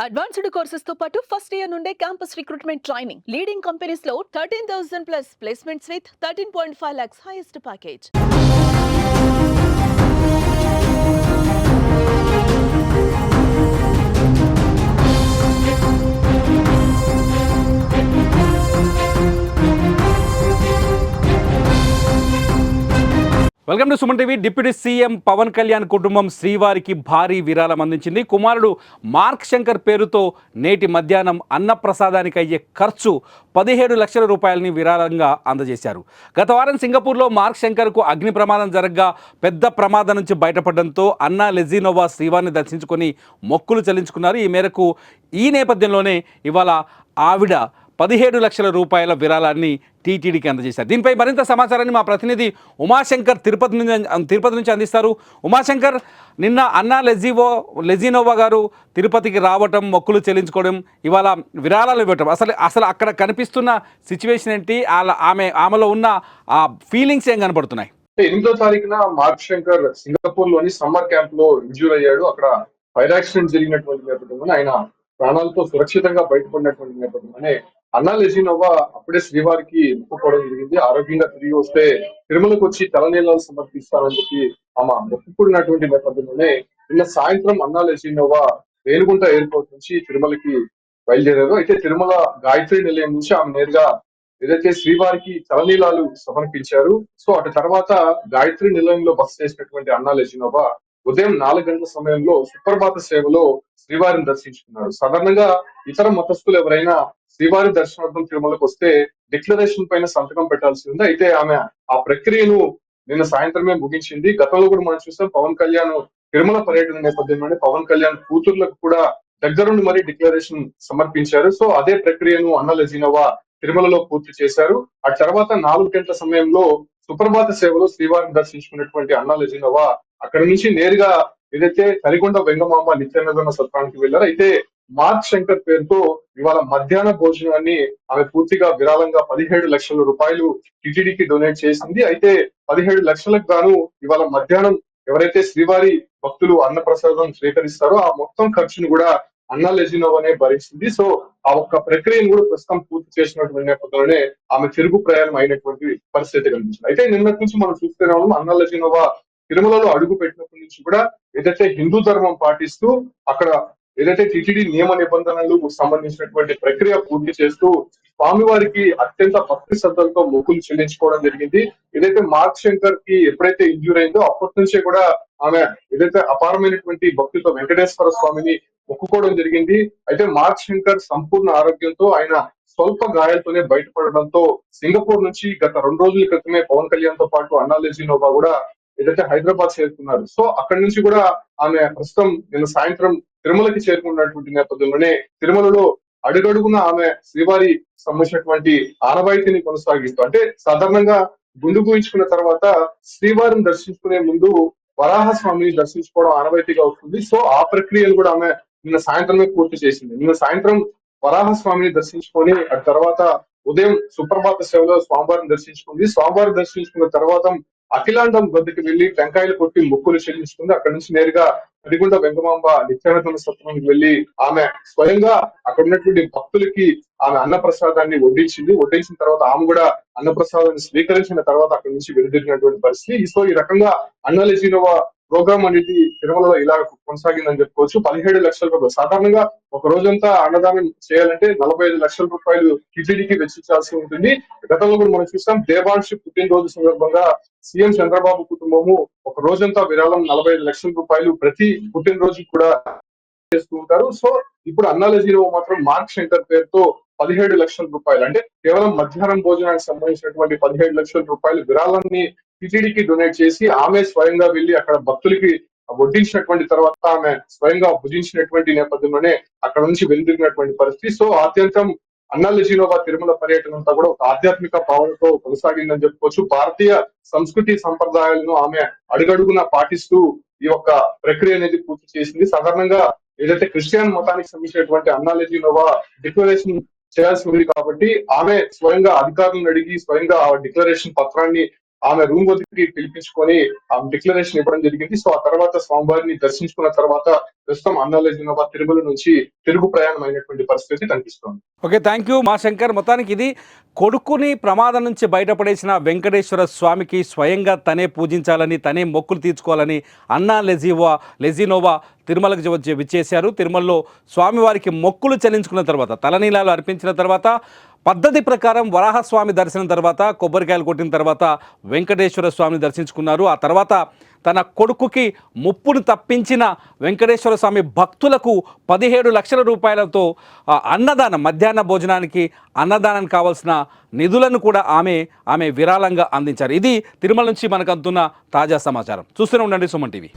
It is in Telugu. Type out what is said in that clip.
అడ్వాన్స్డ్ కోర్సెస్తో పాటు ఫస్ట్ ఇయర్ నుండే క్యాంపస్ రిక్రూట్మెంట్ ట్రైనింగ్ లీడింగ్ కంపెనీస్లో thirteen thousand plus placements with thirteen point five lakhs highest package welcome to Suman TV. Deputy CM Pawan Kalyan కుటుంబం శ్రీవారికి భారీ విరాళం అందించింది. కుమారుడు మార్క్ శంకర్ పేరుతో నేటి మధ్యాహ్నం అన్నప్రసాదానికి అయ్యే ఖర్చు పదిహేడు లక్షల రూపాయలని విరాళంగా అందజేశారు. గత వారం సింగపూర్లో మార్క్ శంకర్కు అగ్ని ప్రమాదం జరగ్గా పెద్ద ప్రమాదం నుంచి బయటపడడంతో అన్నా లెజినోవా శ్రీవారిని దర్శించుకొని మొక్కులు చెల్లించుకున్నారు. ఈ మేరకు ఈ నేపథ్యంలోనే ఇవాళ ఆవిడ పదిహేడు లక్షల రూపాయల విరాళాన్ని టీటీడీకి అందజేశారు. దీనిపై మరింత సమాచారాన్ని మా ప్రతినిధి ఉమాశంకర్ తిరుపతి నుంచి తిరుపతి నుంచి అందిస్తారు. ఉమాశంకర్ నిన్న అన్నా లెజివో లెజినోవా గారు తిరుపతికి రావటం మొక్కులు చెల్లించుకోవడం ఇవాళ విరాళాలు ఇవ్వటం. అసలు అసలు అక్కడ కనిపిస్తున్న సిచ్యువేషన్ ఏంటి? ఆమె ఆమెలో ఉన్న ఆ ఫీలింగ్స్ ఏం కనపడుతున్నాయి? ఎనిమిదో తారీఖున మార్క్ శంకర్ సింగపూర్లోని సమ్మర్ క్యాంప్లో ఇంజూర్ అయ్యాడు. అక్కడ ఫైర్ యాక్సిడెంట్ జరిగినటువంటి నేపథ్యంలో ఆయన ప్రాణాలతో సురక్షితంగా బయటపడినటువంటి నేపథ్యంలోనే అన్నా లెజినోవా అప్పుడే శ్రీవారికి మొక్కుకోవడం జరిగింది. ఆరోగ్యంగా తిరిగి వస్తే తిరుమలకు వచ్చి తలనీలాలు సమర్పిస్తారని చెప్పి ఆమె మొక్కుకున్నటువంటి నేపథ్యంలోనే నిన్న సాయంత్రం అన్నా లెజినోవా రేణుగుంట ఎయిర్పోర్ట్ నుంచి తిరుమలకి బయలుదేరారు. అయితే తిరుమల గాయత్రి నిలయం నుంచి ఆమె నేరుగా ఏదైతే శ్రీవారికి తలనీలాలు సమర్పించారు సో అటు తర్వాత గాయత్రి నిలయంలో బస చేసినటువంటి అన్నా లెజినోవా ఉదయం నాలుగు గంటల సమయంలో సుప్రభాత సేవలో శ్రీవారిని దర్శించుకున్నారు. సాధారణంగా ఇతర మతస్థులు ఎవరైనా శ్రీవారి దర్శనార్థం తిరుమలకు వస్తే డిక్లరేషన్ పైన సంతకం పెట్టాల్సి ఉంది. అయితే ఆమె ఆ ప్రక్రియను నిన్న సాయంత్రమే ముగించింది. గతంలో కూడా మనం చూస్తాం పవన్ కళ్యాణ్ తిరుమల పర్యటన నేపథ్యంలోనే పవన్ కళ్యాణ్ కూతుర్లకు కూడా దగ్గరుండి మరీ డిక్లరేషన్ సమర్పించారు. సో అదే ప్రక్రియను అన్నలజీనవా తిరుమలలో పూర్తి చేశారు. ఆ తర్వాత నాలుగు గంటల సమయంలో సుప్రభాత సేవలో శ్రీవారిని దర్శించుకున్నటువంటి అన్నలజీనవా అక్కడ నుంచి నేరుగా ఏదైతే కరికొండ వెంగమామ నిత్యానందన సత్రానికి వెళ్ళారు అయితే మార్క్ శంకర్ పేరుతో ఇవాళ మధ్యాహ్న భోజనాన్ని ఆమె పూర్తిగా విరాళంగా పదిహేడు లక్షల రూపాయలు టిటిడికి డొనేట్ చేసింది. అయితే పదిహేడు లక్షలకు గాను ఇవాళ మధ్యాహ్నం ఎవరైతే శ్రీవారి భక్తులు అన్న ప్రసాదం స్వీకరిస్తారో ఆ మొత్తం ఖర్చును కూడా అన్నా లెజినోవనే భరిస్తుంది. సో ఆ ఒక్క ప్రక్రియను కూడా ప్రస్తుతం పూర్తి చేసినటువంటి నేపథ్యంలోనే ఆమె తిరుగు ప్రయాణం అయినటువంటి పరిస్థితి కనిపించింది అయితే నిన్నటి నుంచి మనం చూస్తూనే ఉన్నాం అన్నా లెజినోవా తిరుమలలో అడుగు పెట్టినప్పటి నుంచి కూడా ఏదైతే హిందూ ధర్మం పాటిస్తూ అక్కడ ఏదైతే టిటిడి నియమ నిబంధనలకు సంబంధించినటువంటి ప్రక్రియ పూర్తి చేస్తూ స్వామివారికి అత్యంత భక్తి శ్రద్ధలతో మొక్కులు చెల్లించుకోవడం జరిగింది. ఏదైతే మార్క్ శంకర్కి ఎప్పుడైతే ఇంజూర్ అయిందో అప్పటి నుంచే కూడా ఆమె ఏదైతే అపారమైనటువంటి భక్తితో వెంకటేశ్వర స్వామిని మొక్కుకోవడం జరిగింది. అయితే మార్క్ శంకర్ సంపూర్ణ ఆరోగ్యంతో ఆయన స్వల్ప గాయాలతోనే బయటపడడంతో సింగపూర్ నుంచి గత రెండు రోజుల క్రితమే పవన్ కళ్యాణ్తో పాటు అన్నా లెజినోవా కూడా ఏదైతే హైదరాబాద్ చేరుకున్నారు. సో అక్కడి నుంచి కూడా ఆమె ప్రస్తుతం నిన్న సాయంత్రం తిరుమలకి చేరుకున్నటువంటి నేపథ్యంలోనే తిరుమలలో అడుగడుగున ఆమె శ్రీవారి సంబంధించినటువంటి ఆనవాయితీని కొనసాగిస్తూ అంటే సాధారణంగా గుండు గుయించుకున్న తర్వాత శ్రీవారిని దర్శించుకునే ముందు వరాహ స్వామిని దర్శించుకోవడం ఆనవాయితీగా వస్తుంది. సో ఆ ప్రక్రియను కూడా ఆమె నిన్న సాయంత్రమే పూర్తి చేసింది. నిన్న సాయంత్రం వరాహ స్వామిని దర్శించుకొని ఆ తర్వాత ఉదయం సుప్రభాత సేవలో స్వామివారిని దర్శించుకుంది. స్వామివారిని దర్శించుకున్న తర్వాత అఖిలాండం వద్దకు వెళ్ళి టెంకాయలు కొట్టి మొక్కులు చెల్లించుకుంది అక్కడ నుంచి నేరుగా అడిగుండ వెంగమాంబ నిత్యానందన సత్రానికి వెళ్ళి ఆమె స్వయంగా అక్కడ ఉన్నటువంటి భక్తులకి ఆమె అన్నప్రసాదాన్ని వడ్డించింది. వడ్డించిన తర్వాత ఆమె కూడా అన్నప్రసాదాన్ని స్వీకరించిన తర్వాత అక్కడి నుంచి వెలుదిరిగినటువంటి పరిస్థితి. సో ఈ రకంగా అన్నలజీనోవా ప్రోగ్రామ్ అనేది తిరుమలలో ఇలా కొనసాగిందని చెప్పుకోవచ్చు. పదిహేడు లక్షల రూపాయలు. సాధారణంగా ఒక రోజంతా అన్నదానం చేయాలంటే నలభై ఐదు లక్షల రూపాయలు టిటిడికి వెచ్చించాల్సి ఉంటుంది. గతంలో కూడా మనం చూసాం దేవాంశి పుట్టినరోజు సందర్భంగా సీఎం చంద్రబాబు కుటుంబము ఒక రోజంతా విరాళం నలభై ఐదు లక్షల రూపాయలు ప్రతి పుట్టినరోజు కూడా చేస్తూ ఉంటారు. సో ఇప్పుడు అన్నాలజీలో మాత్రం మార్క్ శంకర్ పేరుతో పదిహేడు లక్షల రూపాయలు. అంటే కేవలం మధ్యాహ్నం భోజనానికి సంబంధించినటువంటి పదిహేడు లక్షల రూపాయలు విరాళాన్ని టిటిడికి డొనేట్ చేసి ఆమె స్వయంగా వెళ్ళి అక్కడ భక్తులకి వడ్డించినటువంటి తర్వాత ఆమె స్వయంగా భుజించినటువంటి నేపథ్యంలోనే అక్కడ నుంచి వెలుదిరిగినటువంటి పరిస్థితి. సో ఆద్యంతం అన్నాలజీనోవా తిరుమల పర్యటన అంతా కూడా ఒక ఆధ్యాత్మిక భావనతో కొనసాగిందని చెప్పుకోవచ్చు. భారతీయ సంస్కృతి సంప్రదాయాలను ఆమె అడుగడుగున పాటిస్తూ ఈ యొక్క ప్రక్రియ అనేది పూర్తి చేసింది. సాధారణంగా ఏదైతే క్రిస్టియన్ మతానికి సంబంధించినటువంటి అన్నాలజీ నోవా డిక్లరేషన్ చేయాల్సి ఉంది కాబట్టి ఆమె స్వయంగా అధికారులను అడిగి స్వయంగా ఆ డిక్లరేషన్ పత్రాన్ని ఆమె రూమ్ వద్దకి పిలిపించుకొని ఆ డిక్లరేషన్ ఇవ్వడం జరిగింది. సో ఆ తర్వాత స్వామివారిని దర్శించుకున్న తర్వాత ప్రస్తుతం అన్నాలజినోవా తిరుమల నుంచి తిరుగు ప్రయాణం అయినటువంటి పరిస్థితి కనిపిస్తోంది. ఓకే థ్యాంక్ యూ మా శంకర్ మొత్తానికి ఇది కొడుకుని ప్రమాదం నుంచి బయటపడేసిన వెంకటేశ్వర స్వామికి స్వయంగా తనే పూజించాలని తనే మొక్కులు తీర్చుకోవాలని అన్నా లెజివా లెజినోవా తిరుమలకు వచ్చి విచ్చేశారు. తిరుమలలో స్వామివారికి మొక్కులు చెల్లించుకున్న తర్వాత తలనీలాలు అర్పించిన తర్వాత పద్ధతి ప్రకారం వరాహస్వామి దర్శనం తర్వాత కొబ్బరికాయలు కొట్టిన తర్వాత వెంకటేశ్వర స్వామిని దర్శించుకున్నారు. ఆ తర్వాత తన కొడుకుకి ముప్పును తప్పించిన వెంకటేశ్వర స్వామి భక్తులకు పదిహేడు లక్షల రూపాయలతో ఆ, అన్నదానం మధ్యాహ్న భోజనానికి అన్నదానానికి కావాల్సిన నిధులను కూడా ఆమె ఆమె విరాళంగా అందించారు. ఇది తిరుమల నుంచి మనకు అందుతున్న తాజా సమాచారం. చూస్తూనే ఉండండి సుమన్ టీవీ.